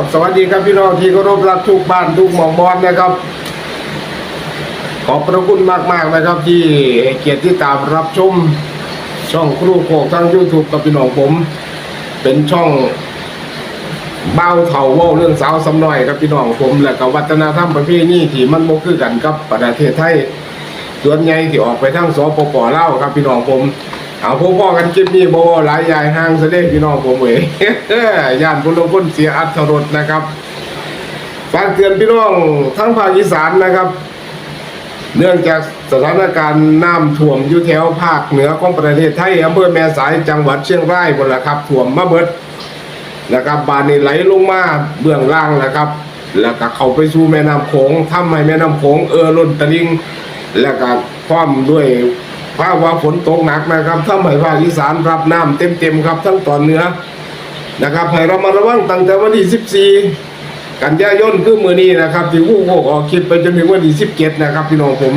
ครับสวัสดีครับพี่น้องที่เคารพรักทุกบ้านทุกหมองบอลนะครับ ขอบพระคุณมากๆนะครับ ที่เกียรติที่ตามรับชมช่องครูโคกทางยูทูบกับพี่น้องผม เป็นช่องเบ้าเถาว่าเรื่องสาวสำน้อยครับพี่น้องผม และก็วัฒนธรรมประเพณีที่มันบ่คือกันกับประเทศไทยส่วนใหญ่ที่ออกไปทางสปปเล่าครับพี่น้องผม เอาพวกพ่อกันคลิปนี้บ่หลายใหญ่ห่างเสด็จพี่น้องผมเว้ยย่านพุ่นลงพ้นเสียอัตรสนะครับฝากเตือนพี่น้องทั้งภาคอีสานนะครับ เนื่องจากสถานการณ์น้ำท่วมอยู่แถวภาคเหนือของประเทศไทยอำเภอแม่สายจังหวัดเชียงรายหมดละครับท่วมมาเบิดนะครับบานนี้ไหลลงมาเบื้องล่างนะครับ แล้วก็เข้าไปสู่แม่น้ำโขงทำให้แม่น้ำโขงเออล้นตลิ่งแล้วก็พร้อมด้วย ภาวะฝนตกหนักนะครับทำให้ภาคอีสานรับน้ำเต็มๆครับ ทั้งตอนเหนือนะครับให้เรามาระวังตั้งแต่วันที่ 14 กันยายนคือมือนี้นะครับที่ผู้โกออกคลิปไปจนถึงวันที่ 17 นะครับ พี่น้องผม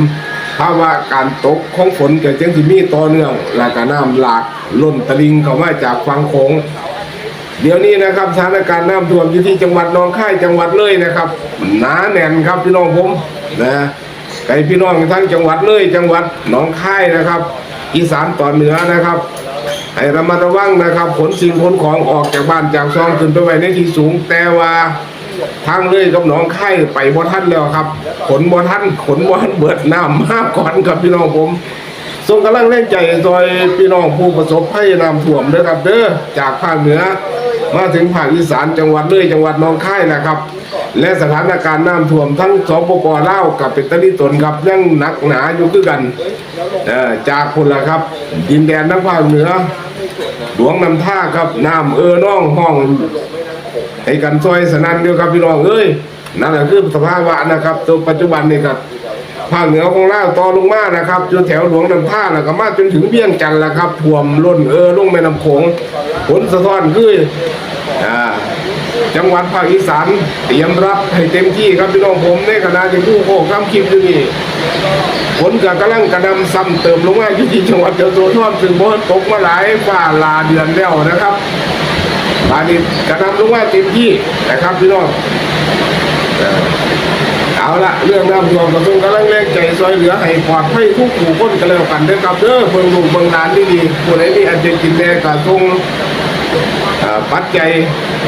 ภาวะการตกของฝนเกิดจังที่มีต่อเนื่องและก็น้ำหลากล้นตลิ่งเข้ามาจากฝั่งโขงเดี๋ยวนี้นะครับสถานการณ์น้ำท่วมอยู่ที่จังหวัดนองค่ายจังหวัดเลยนะครับหนาแน่นครับพี่น้องผมนะ ไก่พี่น้องทั้งจังหวัดเลยจังหวัดหนองคายนะครับ อีสานตอนเหนือนะครับให้ระมัดระวังนะครับขนสิ่งขนของออกจากบ้านจากซองขึ้นไปไว้ในที่สูงแต่ว่าทางเลยกับหนองคายไปบ่ทันแล้วครับ ขนบ่ทันขนบ่ทันเบิดน้ำมากก่อนครับพี่น้องผมส่งกำลังแรงใจซอยพี่น้องผู้ประสบภัยน้ำท่วมเด้อครับเด้อจากภาคเหนือ มาถึงภาคอีสานจังหวัดเลยจังหวัดหนองคายนะครับ และสถานการณ์น้ำท่วมทั้งสปปลาวกับเป็นตะลิตนครับยังหนักหนาอยู่คือกันจากคนละครับ ดินแดนทั้งภาคเหนือหลวงนำท่าครับน้ำเออน้องห้องให้กันซอยสนันเดียวครับพี่น้องเอ้ยนั่นแหละคือสภาวะนะครับตัวปัจจุบันนี่ครับ ภาคเหนือของลาวต่อลงมานะครับจนแถวหลวงนำท่าแล้วก็มาจนถึงเบี้ยงจันทร์แล้วครับท่วมล้นเออลงแม่น้ำโขงผลสะท้อนคืออ่าจังหวัดภาคอีสานเตรียมรับให้เต็มที่ครับพี่น้องผมในขณะที่ผู้โคกทำคลิปอยู่นี่ฝนก็กำลังกระดำซ้ำเติมลงมาอยู่ที่จังหวัดเจ้าโสธรซึ่งบ่ตกมาหลายฝ่าลาเดือนแล้วนะครับบานี้กระทำลงมาเต็มที่นะครับพี่น้อง เอาละเรื่องน้ำท่วมกระทรวงกำลังแรงใจซอยเหลือให้ปลอดภัยทุกหมู่คนกันแล้วกันเด้อครับเด้อเบิ่งลูกเบิ่งหลานดีๆผู้ใดมีอันจะกินแน่กระทงเอ่อปัจจัย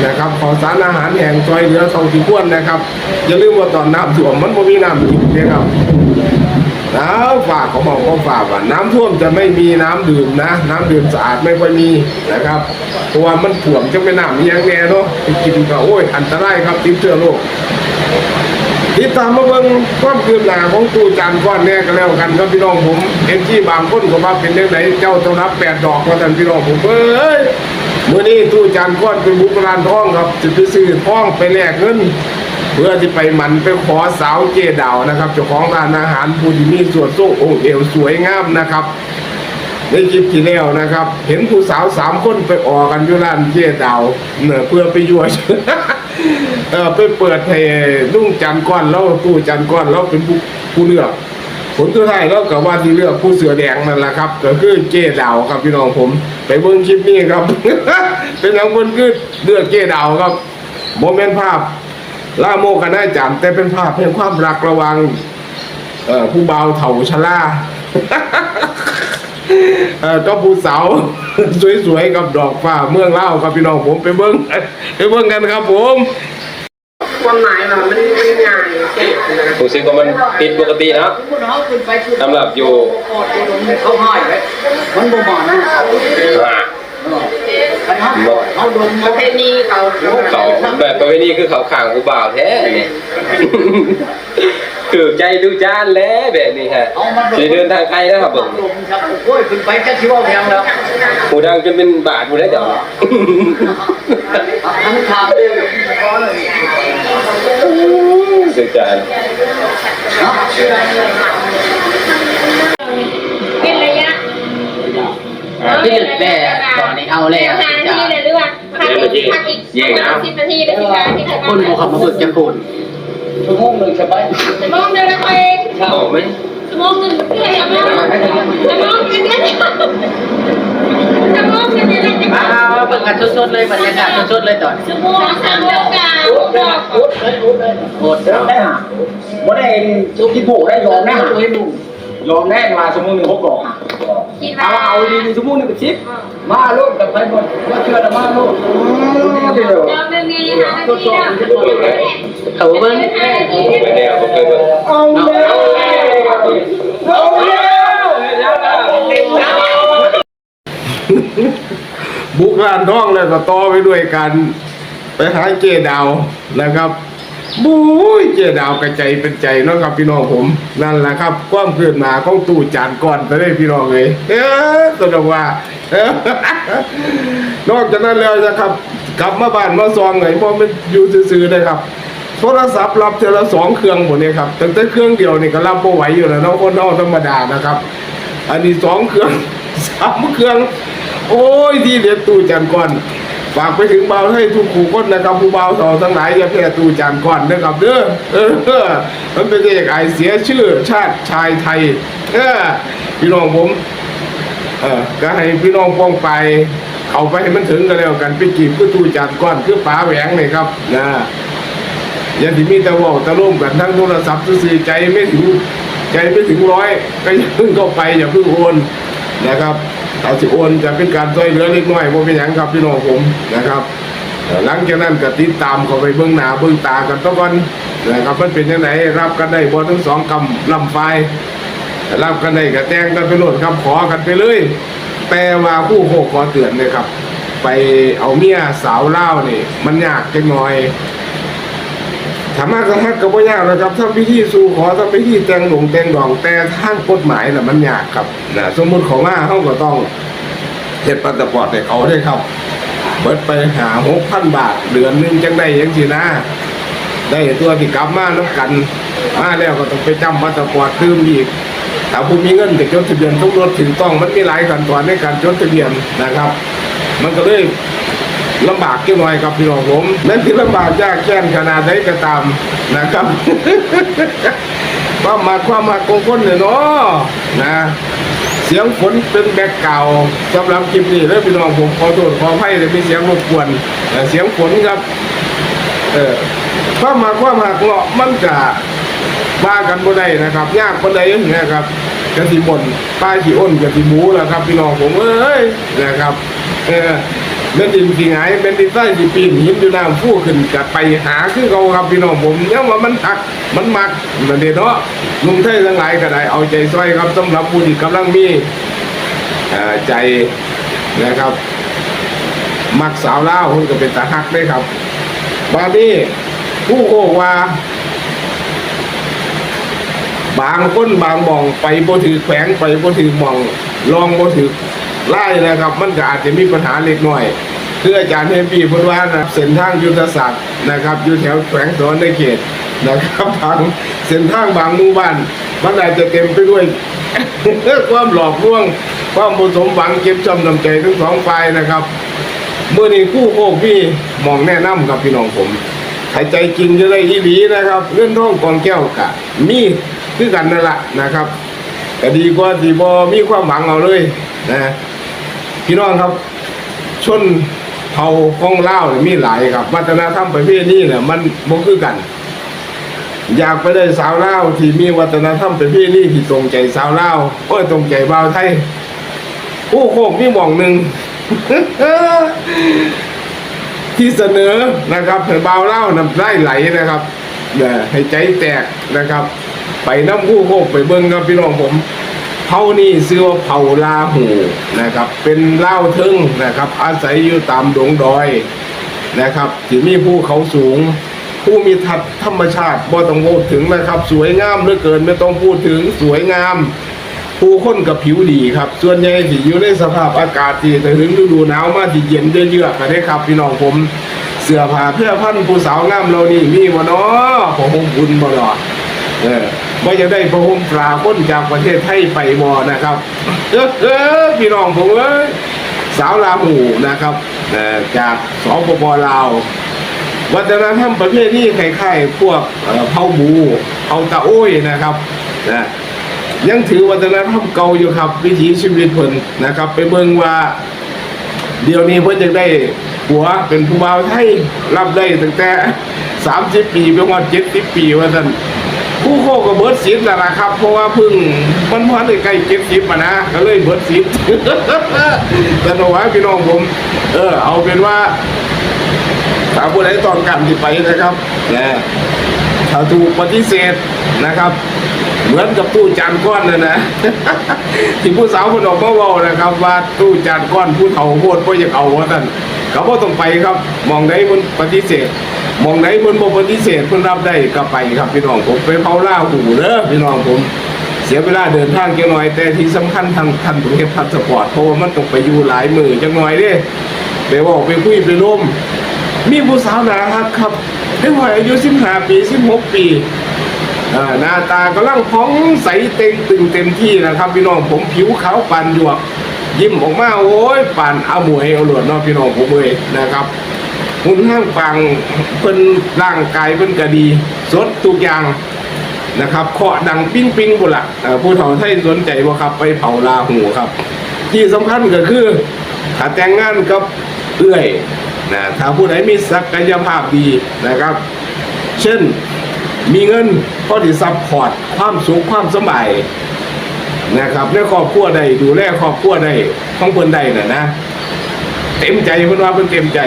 นะครับขอสารอาหารแห่งซอยเหลือทองที่ควรนะครับอย่าลืมว่าตอนน้ำท่วมมันบ่มีน้ำกินนะครับแล้วฝากเขาบอกเขาฝากว่าน้ำท่วมจะไม่มีน้ำดื่มนะ น้ำดื่มสะอาดไม่ค่อยมีนะครับเพราะว่ามันท่วมจะไม่น้ำเลี้ยงแน่เนาะไปกินก็โอ้ยอันตรายครับติดเชื้อโรค ติดตามมาเบิ่งความคืบหน้าของตู้จานก้อนแน่ก็แล้วกันครับพี่น้องผมเอ็นที่บางคนก็มาเป็นเรื่องไหนเจ้าต้องรับแปดดอกว่าท่านพี่น้องผมเอ้ยมื่อนี้ตู้จานก้อนเป็นบุกรานทองครับจะไปซื้อทองไปแลกเงินเพื่อที่ไปหมันไปขอสาวเจดาวนะครับเจ้าของร้านอาหารผู้ที่มีส่วนโซ่องเอวสวยงามนะครับ ในคลิปที่แล้วนะครับ เห็นผู้สาวสามคนไปออกกันอยู่ร้านเจดาวเน่ะเพื่อไปยั่วเออไปเปิดให้ลุงจันก้อนแล้วตู้จันก้อนแล้วเป็นผู้ผู้เลือกผลสุดท้ายแล้วกับว่าที่เลือกผู้เสือแดงนั่นแหละครับ ก็คือเจ๊ดาวครับพี่น้องผม ไปเบิ่งคลิปนี้ครับ เป็นอย่างคนคือเลือกเจ๊ดาวครับโมเมนต์ภาพล่าโมกันได้จำแต่เป็นภาพเพียงความรักระวัง เอ่อผู้เบาเถาชะล่า เอ่อก็ผู้สาว สวยๆกับดอกฟ้าเมืองเล่าวครับพี่น้องผมไปเบิ้งไปเบิ้งกันครับผม ความหมายว่ามันไม่ง่ายเก่งนะรู้สึกว่ามันผิดปกติเนาะสำหรับอยู่เขาให้ไว้มันบ่มานะอ่าเขาดมประเพณีเขาเขาแบบประเภทนี้คือเขาข่างกูบ่าวแท้นี่ คือใจดูจานแล้วแบบนี้ฮะจะเดินทางไกลแล้วครับผมดมครับโอ้ยขึ้นไปแค่ชิวเอาแพงแล้วหูดังจนเป็นบาทหูได้วเดี๋ยวทั้งทางเลยดูจานเป็นระยะพี่แม่ตอนนี้เอาแล้วห้านาจ้ะทีเลยหรือว่าพักอีกพักอีกสิบนาทีได้สิบนาทีคนบ่ขับมาฝึกจังคน ชั่วโมงหนึ่งใช่ไหมจะมองเดินไปเอาไหมสมองหนึ่งเพื่อนสมองสมองกันเนี่ยสมองกันเนี่ยจะมาเอาเบิ่งกันสดๆเลยบรรยากาศสดๆเลยตอนสมองสามโลกาอุดเลยอุดเลยโคตรได้หาบ่ได้ชุกที่ผูกได้ยอมได้หาให้ดูยอมแน่มาสมมุติหนึ่งหกดอกหาคิดเอาว่าเอาดีๆสมมุติหนึ่งเป็นสิบ มาลูกกับไปหมดว่าเชื่อแต่มาลูกเดี๋ยวเขาเบิ่งเอาแล้วเอาแล้วบุกร้านท้องแล้วก็ต่อไปด้วยกัน ไปหาเจดาวนะครับ บุ้ยเจดาวกระใจเป็นใจเนาะครับพี่น้องผมนั่นแหละครับความเกิดมาของตู่จานก่อนไปเลยพี่น้องเลยเออสนุกว่า นอกจากนั้นแล้วนะครับ กลับมาบ้านมาซองไงเพราะมันอยู่ซื่อๆนะครับโทรศัพท์รับเทอละสองเครื่องหมดเนี่ยครับตั้งแต่เครื่องเดียวนี่ก็รับไม่ไหวอยู่แล้วเนาะคนนอกธรรมดานะครับ อันนี้สองเครื่องสามเครื่อง โอ้ยที่เด็ดตู้จานก่อน ฝากไปถึงเบาให้ทุกคู่คนนะครับผู้เบาต่อทั้งหลายอย่าแพ้ตู้จานก่อนนะครับเด้อเออเออมันเป็นเอกไอเสียชื่อชาติชายไทยเออพี่น้องผมเออก็ให้พี่น้องป้องไปเอาไปให้มันถึงกันแล้วกันไปจีบคือตู้จานก่อนคือป๋าแหวงเลยครับนะอย่าที่มีแต่ว่าตะลุ่มกันทั้งโทรศัพท์ซื่อใจไม่ถึงใจไม่ถึงร้อยก็อย่าเพิ่งเข้าไปอย่าเพิ่งโอนนะครับ ถ้าสิโอนจะเป็นการช่วยเหลือเล็กน้อยบ่เป็นหยังครับพี่น้องผมนะครับหลังจากนั้นก็ติดตามเขาไปเบื้องหน้าเบื้องตากันตะวันนะครับมันเป็นยังไงรับกันได้บ่ทั้งสองกำลำไฟรับกันได้ก็แจ้งกันไปโหลดครับขอกันไปเลยแต่ว่าผู้โคขอเตือนเลยครับ ไปเอาเมียสาวเล่าวนี่มันยากจังหน่อย ถามมากก็ฮักก็บ่ยากนะครับทำพิธีสู่ขอทำพิธีแต่งหลงแต่งดองแต่ทางกฎหมายน่ะมันยากครับนะสมมุติของมาเฮาก็ต้องเฮ็ดพาสปอร์ตให้เขาด้วยครับเบิดไปหา6,000บาท เดือนนึงจังได้จังซี่นะ ได้ตัวที่กลับมาแล้วกัน มาแล้วก็ต้องไปจำพาสปอร์ตคืมอีกถ้าผู้มีเงินจะจดทะเบียนทุกรถถึงต้องมันมีหลายขั้นตอนในการจดทะเบียนนะครับ มันก็เลย ลำบากกี่หน่อยครับพี่น้องผมแม้ที่ลำบากยากแค้นขนาดไหนก็ตามนะครับ ความมาความมาของคนเนี่ยเนาะนะเสียงฝนเป็นแบกเก่าสำหรับคลิปนี้แล้วพี่น้องผมขอโทษขออภัยเลยมีเสียงรบกวนแต่เสียงฝนครับ เออความมาความหักเลาะมันกะว่ากันบ่ได้นะครับยากบ่ได้นะครับกะสิบ่นป้ายสิอ้นกะสิหมูล่ะครับ พี่น้องผมเอ้ยนะครับ เออ แม่นดินสิหงายแม่นดินใต้สิปีนหินอยู่น้ำฟูขึ้นกะไปหาคือเขาครับพี่น้องผมยังว่ามันหักมันมักนั่นเด้เนาะหนุ่มไทยทั้งหลายก็ได้เอาใจซอยครับสำหรับผู้ที่กำลังมีใจนะครับ มักสาวเล่าคนก็เป็นตาฮักได้ครับบาดนี้ผู้โกว่า บางคนบางมองไปบ่ถือแขวงไปบ่ถือมอง ลองบ่ถือ ไล่นะครับ มันก็อาจจะมีปัญหาเล็กน้อยคืออาจารย์เฮมปีพูดว่านะเส้นทางยุทธศาสตร์นะครับอยู่แถวแขวงสวนในเขตนะครับทางเส้นทางบางหมู่บ้านมันอาจจะเต็มไปด้วยความหลอกลวง ความผสมหวังเก็บจำนำใจทั้งสองฝ่ายนะครับเมื่อนี้คู่โคกพี่มองแนะนำกับพี่น้องผมหายใจจริงจะได้อีหลีนะครับเรื่องท้องกองแก้วกะมีคือกันนั่นแหละนะครับแต่ดีกว่าที่บอมีความหวังเอาเลยนะ พี่น้องครับ ชนเผ่าของเล่าเนี่ยมีหลายครับ วัฒนธรรมประเภทนี้เนี่ยมันบ่คือกัน อยากไปได้สาวเล่าที่มีวัฒนธรรมประเภทนี้ที่ตรงใจสาวเล่าวโอ้ยตรงใจบ่าวไทยผู้โคกมีหม่องหนึ่งที่เสนอนะครับให้เบาเล่าน้ำไส้ไหลนะครับอย่าให้ใจแตกนะครับ ไปน้ำผู้โคกไปเบิ้งครับพี่น้องผม เผานี่ซื้อว่าเผาลาหูนะครับ เป็นเล่าทึ่งนะครับ อาศัยอยู่ตามดงดอยนะครับที่มีภูเขาสูง ผู้มีทัศธรรมชาติบ่ต้องพูดถึงนะครับ สวยงามเหลือเกินไม่ต้องพูดถึงสวยงาม ผู้คนกับผิวดีครับ ส่วนใหญ่ที่อยู่ในสภาพอากาศที่ถึงฤดูหนาวมาที่เย็นเยือกๆกันได้ครับ พี่น้องผมเสื้อผ้าเพื่อพันผู้สาวงามเรานี่มีบ่เนาะผมงบุญบ่เนาะเออ ว่าจะได้พระห่มปลาคนจากประเทศไทยไปบ่นะครับเออเออพี่น้องผมเอ้ยสาวลาหูนะครับเอ่อจากสปปลาววัฒนธรรมประเภทนี้คล้ายๆพวกเผาหมูเผาตะโอ้ยนะครับนะยังถือวัฒนธรรมเก่าอยู่ครับ วิถีชีวิตเพิ่นนะครับ ไปเบิ่งว่า เดี๋ยวนี้เพิ่นจะได้ผัวเป็นผู้บ่าวไทยรับได้ตั้งแต่30ปีไปฮอด70ปีว่าซั่น ผู้โคก็เบิดสิทธิ์แล้วล่ะครับ เพราะว่าพิ่งมันพอได้ใกล้70มานะก็เลยเบิดสิทธิ์แต่ตัวว่าพี่น้องผม เออ เอาเป็นว่าถ้าผู้ใดต้องการที่ไปนะครับนะถ้าถูกปฏิเสธนะครับ เหมือนกับตู้จานก้อนเลยนะที่ผู้สาวคนออกมาเว้านะครับ ว่าตู้จานก้อนผู้เฒ่าโพดบ่อยากเอาว่าท่าน เขาบ่ต้องไปครับมองได้มันปฏิเสธมองได้เพิ่นบ่ปฏิเสธเพิ่นรับได้ก็ไปครับพี่น้องผมไปเผาล่าหูเด้อพี่น้องผมเสียเวลาเดินทางจังหน่อย แต่ที่สำคัญทางท่านต้องเฮ็ดพาสปอร์ตเพราะว่ามันต้องไปอยู่หลายมือจังหน่อยเด้ไปเว้าไปคุยไปร่วมมีผู้สาวน่ารักครับเด็กน้อยอายุ15ปี16ปีอ่าหกปีหน้าตากำลังพองใสเต็งตึงเต็มที่นะครับพี่น้องผมผิวขาวปานหยวก ยิ้มออกมาโอ้ยปานเอาหมวยเอาหลวดเนาะพี่น้องผมเลยนะครับหุ่นห้างปังเพิ่นร่างกายเพิ่นก็ดี สดทุกอย่างนะครับเคาะดังปิ้งปิ้งบุละผู้เฒ่าไทยสนใจบ่ครับไปเผาลาหูครับ ที่สำคัญก็คือถ้าแต่งงานกับเอื้อยนะถ้าผู้ใดมีศักยภาพดีนะครับ เช่นมีเงินพอที่ซัพพอร์ตความสุขความสบาย นะครับในครอบครัวใดดูแลครอบครัวใดของเพิ่นใดน่ะนะ เต็มใจเพิ่นว่าเพิ่นเต็มใจ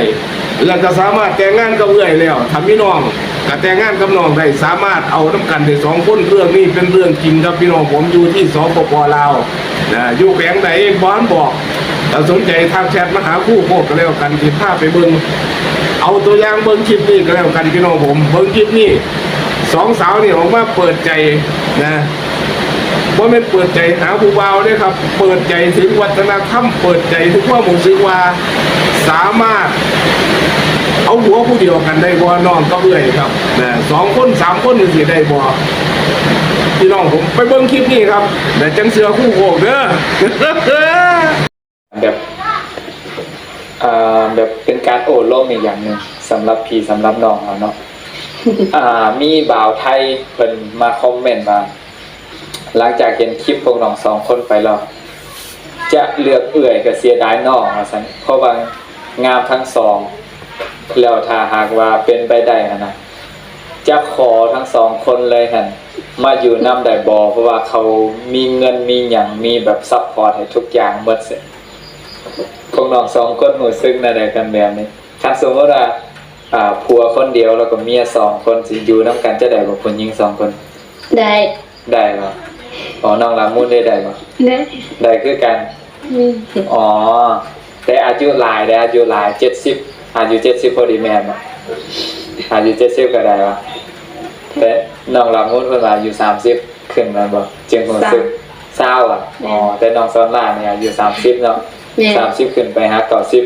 แล้วก็สามารถแต่งงานกับเอื้อยแล้วทำพี่น้องก็แต่งงานกับน้องได้สามารถเอาน้ำกันได้สองคนเรื่องนี้เป็นเรื่องจริงครับพี่น้องผมอยู่ที่สปปลาวนะอยู่แขวงไหนบ้านบอกถ้าสนใจทางแชทมาหาคู่โคตรก็แล้วกันที่พาไปเบิ่งเอาตัวอย่างเบิ่งคลิปนี้ก็แล้วกันพี่น้องผมเบิ่งคลิปนี้สองสาวนี่ออกมาเปิดใจนะ ว่าเป็นเปิดใจหาผู้เบาเนี่ยครับ เปิดใจถึงวัฒนธรรม เปิดใจถึงว่าผมสึกว่าสามารถ เอาหัวผู้เดียวกันได้บ่น้องก็เอื่อยครับนะสองคนสามคนนี่สิได้บ่พี่น้องผมไปเบิ่งคลิปนี้ครับแต่จังเสือคู่โคกเด้อแบบอ่าแบบเป็นการโอ้โลมอีกอย่างหนึ่งสำหรับพี่สำหรับน้องเราเนาะอ่ามีบ่าวไทยเพิ่นมาคอมเมนต์ว่า หลังจากเห็นคลิปพวกน้องสองคนไปแล้วจะเลือกเอื่อยกับเสียดายน้องว่าซั่นเพราะว่างามทั้งสอง แล้วถ้าหากว่าเป็นไปได้นะนะจะขอทั้งสองคนเลยหันมาอยู่นำได้บอเพราะว่าเขามีเงินมีอย่างมีแบบซัพพอร์ตให้ทุกอย่างหมดเสร็จพวกน้องสองคนหูซึ้งในใดกันแบบนี้ถ้าสมมติว่าอ่าผัวคนเดียวแล้วก็เมียสองคนสิอยู่น้ำกันจะได้บ่คนยิงสองคน ได้ได้บ่อ๋ อน้องลามุนได้ได้บ่ได้ได้คือกันอืมอ๋อแต่อายุหลายแต่อายุหลายเจ็ดสิบอายุเจ็ดสิบพอดีแมนบ่อายุเจ็ดสิบก็ได้บ่แต่น้องลามุนเพิ่นว่าอายุสามสิบขึ้นมาบ่จึงรู้สึกเศร้าอะอ๋อแต่น้องซอนล่าเนี่ยอายุสามสิบเนาะแม่สามสิบขึ้นไปฮะเก้าสิบ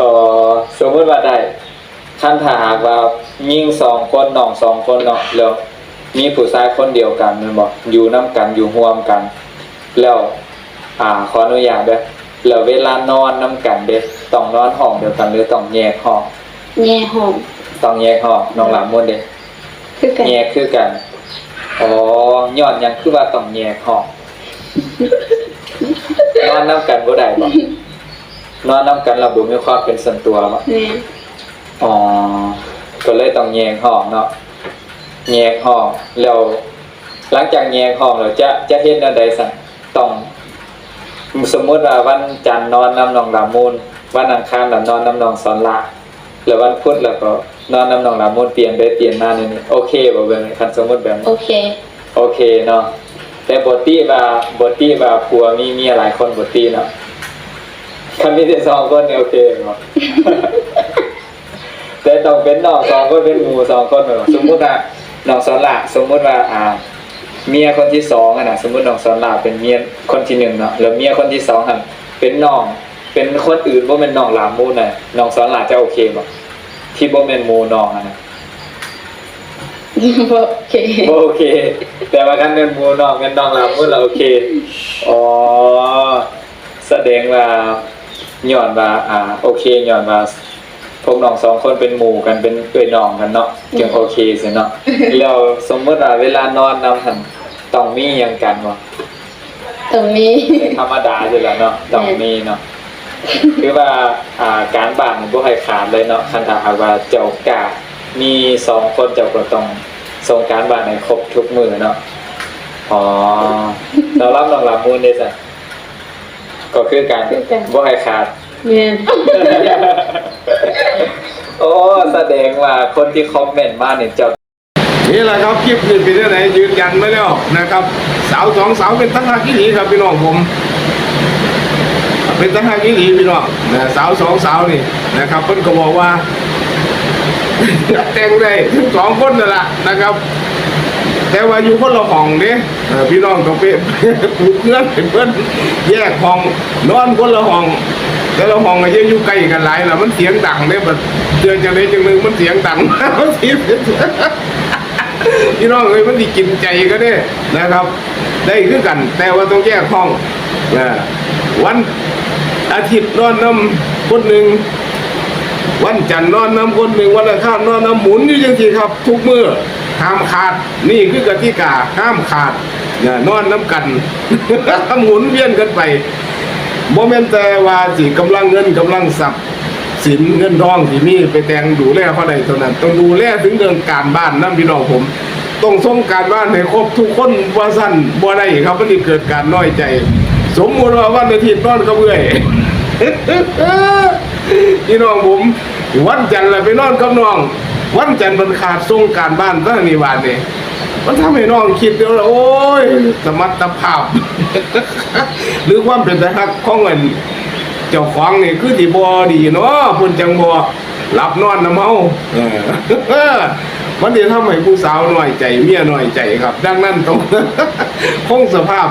อ๋อสมมติว่าได้ ท่านถ้าหากว่ายิ่งสองคนน้องสองคนเนาะแล้วมีผู้ชายคนเดียวกันแมันบอกอยู่น้ำกันอยู่ร่วมกัน แล้วอ่าขออนุญาตเด้อแล้วเวลานอนน้ำกันเด้ต้องนอนห้องเดียวกันหรือต้องแยกห้องแง่ห้องต้องแยกห้องน้องหลามมนเด้คือกันแยกคือกันอ๋อย้อนหยังคือว่าต้องแยกห้องนอนน้ำกันบ่ได้บ่นอนน้ำกันเราบ่มีความเป็นส่วนตัวบ่แม่ อ๋อ ก็เลยต้องแยกห้องเนาะแยกห้องแล้วหลังจากแยกห้องแล้วจะจะเฮ็ดแนวใดสั่นต้องสมมุติว่าวันจันทร์นอนน้ำนองลามูลวันอังคารน่ะนอนน้ำนองสอนละแล้ววันพุธแล้วก็นอนน้ำนองลามูลเปลี่ยนไปเปลี่ยนมานี่นี่โอเคบ่เบิ่งคันสมมุติแบบนี้โอเคโอเคเนาะแต่บทที่ว่าบทที่ว่าผัวมีเมียหลายคนบทที่เนาะคันมีแต่สองคนเนี่ยโอเคเนาะ แต่ต้องเป็นน้องสองคนเป็นหมู่สองคนเนาะสมมุติว่าน้องสอนละสมมุติว่าอ่า เมียคนที่สองอะนะสมมุติน้องสอนลาเป็นเมียคนที่หนึ่งเนาะแล้วเมียคนที่สองหันเป็นน้องเป็นคนอื่นว่าเป็นน้องหลามมูนน่ะน้องสอนลาจะโอเคบ่ที่บ่แม่นหมูน้องอะนะโอเคบ่โอเค แต่ว่าคันเป็นหมูน้องเป็นน้องหลามมูนแล้วโอเคอ๋อแสดงว่าย้อนว่าอ่าโอเคย้อนว่าพ วกน้องสองคนเป็นหมู่กันเป็นเอ้ยน้องกันเนาะจึงโอเคสิเนาะแล้วสมมติว่าเวลานอนนำหันต้องมีหยังกันบ่ตรงนี้ ธรรมดาอยู่แล้วเนาะต้องมีเนาะคือว่าอ่าการบ้านมันบ่ให้ขาดเลยเนาะคันถ้าหากว่าเจ้ากะมีสองคนเจ้าก็ต้องส่งการบ้านให้ครบทุกมื้อเนาะอ๋อเรารับน้องรับมูลได้ซะก็คือการบ่ให้ขาดเมียน โอ้แสดงว่าคนที่คอมเมนต์มาเนี่ยเจ้านี่แหละครับคลิปนี้เป็นยังไงยืนยันไม่แล้วนะครับ สาวสองสาวเป็นตั้งหากที่หลีครับพี่น้องผม เป็นตั้งหากที่หลีพี่น้องนะสาวสองสาวนี่นะครับเพิ่นก็บอกว่าแต่งได้ทั้งสองคนนั่นแหละนะครับ แต่ว่าอยู่คนละห้องเด้เออพี่น้องต้องไปปลูกเพื่อเป็นเพื่อนแยกห้องนอนคนละห้อง แต่ละห้องก็ยังอยู่ใกล้กันหลายแล้วมันเสียงดังเนี่ยแบบเดือนจังเลยจังหนึงมันเสียงดังมันเสียงพี่น้องเอ้ยมันดีกินใจก็ได้นะครับ ได้คือกัน แต่ว่าต้องแยกห้องนะวันอาทิตย์นอนน้ำคนหนึ่งวันจันทร์นอนน้ำคนหนึ่งวันอังคารนอนน้ำหมุนอยู่จังซี่ครับ ทุกมือห้ามขาดนี่คือกติกาห้ามขาดนี่ยนอนน้ำกันหมุนเวียนกันไป โมเมนแต่ว่าสิกำลังเงินกำลังทรัพย์สินเงินทองที่มีไปแต่งดูแลเขาใดเท่านั้น ต้องดูแลถึงเรื่องการบ้านนั่นพี่น้องผมต้องส่งการบ้านให้ครบทุกคนว่าสั้นบ่ได้ครับมันนี่เกิดการน้อยใจ สมมุติว่าวันอาทิตย์นอนกับเบื่อยพี่น้องผม วันจันทร์ละไปนอนกับน้อง วันจันทร์มันขาดส่งการบ้านตั้งนี่บาทเนี่ย มันทำให้น้องคิดเดี๋ยวละโอ้ยสมรรถภาพ หรือความเป็นตะฮักของเงินเจ้าของนี่คือที่บอดีเนาะเพิ่นจังบอหลับนอนน้ำเมาเออ มันจะทำให้ผู้สาวน้อยใจเมียน้อยใจครับ ดังนั้นต้องคงสภาพ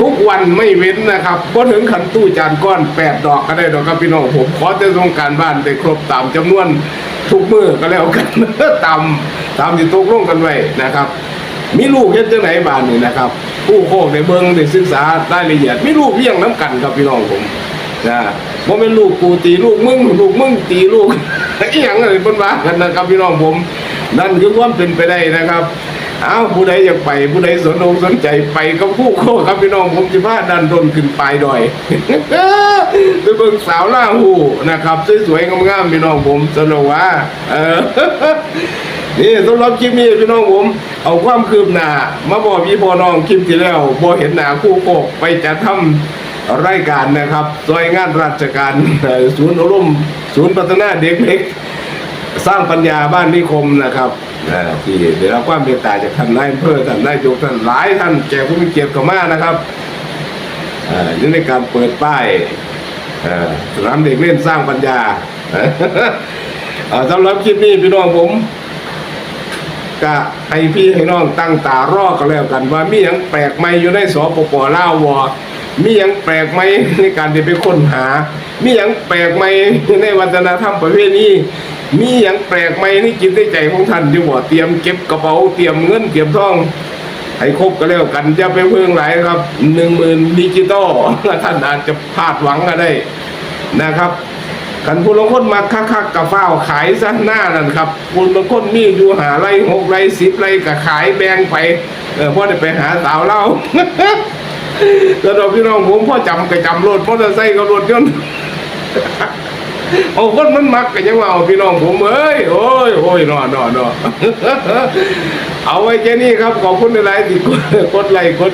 ทุกวันไม่เว้นนะครับก็ถึงขันตู้จานก้อนแปดดอกก็ได้ดอกครับพี่น้องผมขอจะส่งการบ้านได้ครบตามจำนวนทุกมือก็แล้วกัน ตามตามที่ตกลงกันไว้นะครับ มีลูกเฮ็ดจังไหนบ้านนี่นะครับ ผู้โคกในเบิงได้ศึกษารายละเอียดมีลูกเลี้ยงน้ำกันครับพี่น้องผมนะบ่เป็นลูกกูตีลูกมึงลูกมึงตีลูกอีหยังอะไรเพิ่นว่ากันนะครับพี่น้องผม นั่นคือความเป็นไปได้นะครับอ้าวผู้ใดอยากไป ผู้ใดสนอกสนใจไปกับผู้โคครับพี่น้องผมสิพาดันดนขึ้นไปดอยไปเบิ่งสาวล่าหูนะครับสวยๆงามๆพี่น้องผมสนุกว่าเออ นี่สำหรับคลิปนี้พี่น้องผม เอาความคืบหน้ามาบอกพี่พอน้องคลิปที่แล้วบอเห็นหน้าคู่โกกไปจัดทำรายการนะครับซอยงานราชการศูนย์อารมณ์ศูนย์พัฒนาเด็กเล็ก สร้างปัญญาบ้านนิคมนะครับเอ่อที่ได้รับความเมตตาจากท่านนายอำเภอท่านนายกท่านหลายท่านแก่ผู้มีเกียรติเข้ามานะครับนี่ในการเปิดป้ายเอ่อสนามเด็กเล่นสร้างปัญญาสำหรับคลิปนี้พี่น้องผม ก็ให้พี่ให้น้องตั้งตารอกันแล้วกัน ว่ามีหยังแปลกใหม่อยู่ในสปปลาววมีหยังแปลกใหมในการที่ไปค้นหา มีหยังแปลกใหมในวัฒนธรรมประเภทนี้ มีหยังแปลกใหมในจิตในใจของท่านที่บ่เตรียมเก็บกระเป๋าเตรียมเงินเตรียมทองให้ครบก็แล้วกันจะไปเพิ่งหลายครับหนึ่งหมื่นดิจิตอลท่านอาจจะพลาดหวังก็ได้นะครับ กันผู้ลงคนมาคักๆกับฟ้าขายซะหน้านั่นครับผู้ลางคนมีอยู่หาไรหกไรสิบไรก็ขายแบ่งไปเออพ่อได้ไปหาสาวเล่าแล้วเราพี่น้องผมพ่อจำก็จำรถมอเตอร์ไซค์กับรถยนต์โอ้คนมันมักกันยังว่าพี่น้องผมเอ้ยโอ้ยโอ้ยนอนอนอเอาไว้แค่นี้ครับขอบคุณในไลน์ที่กดกดไลค์กด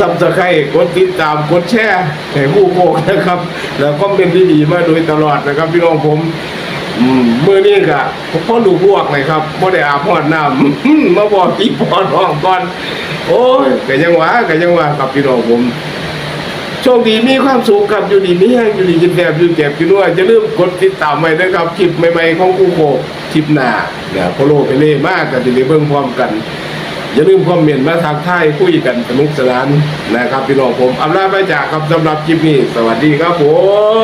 ซับสไครต์กดติดตามกดแชร์ให้ผู้โกกนะครับ แล้วก็เป็นที่ดีมาโดยตลอดนะครับ พี่น้องผมอืมมื่อนี้ก็พ่อดูพวกเลยครับพ่ได้อาบพอดน้ำมาบอกพี่พ่อน้องก่อน โอ้ยก็ยังว่าก็ยังว่ากับพี่น้องผมโชคดีมีความสุขครับอยู่ดีมีแห้งอยู่ดีกินแบบอยู่เจ็บอยู่ด้วยจะลืมกดติดตามไว้นะครับคลิปใหม่ๆของกูโกคลิปหน้าเนี่ยโพโลไปเล่มากกันจะได้เบิ่งพร้อมกัน อย่าลืมคอมเมนต์มาทักทายคุยกันสนุกสนานนะครับพี่น้องผมอำลาไปจากครับสำหรับคลิปนี้ สวัสดีครับผ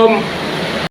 ม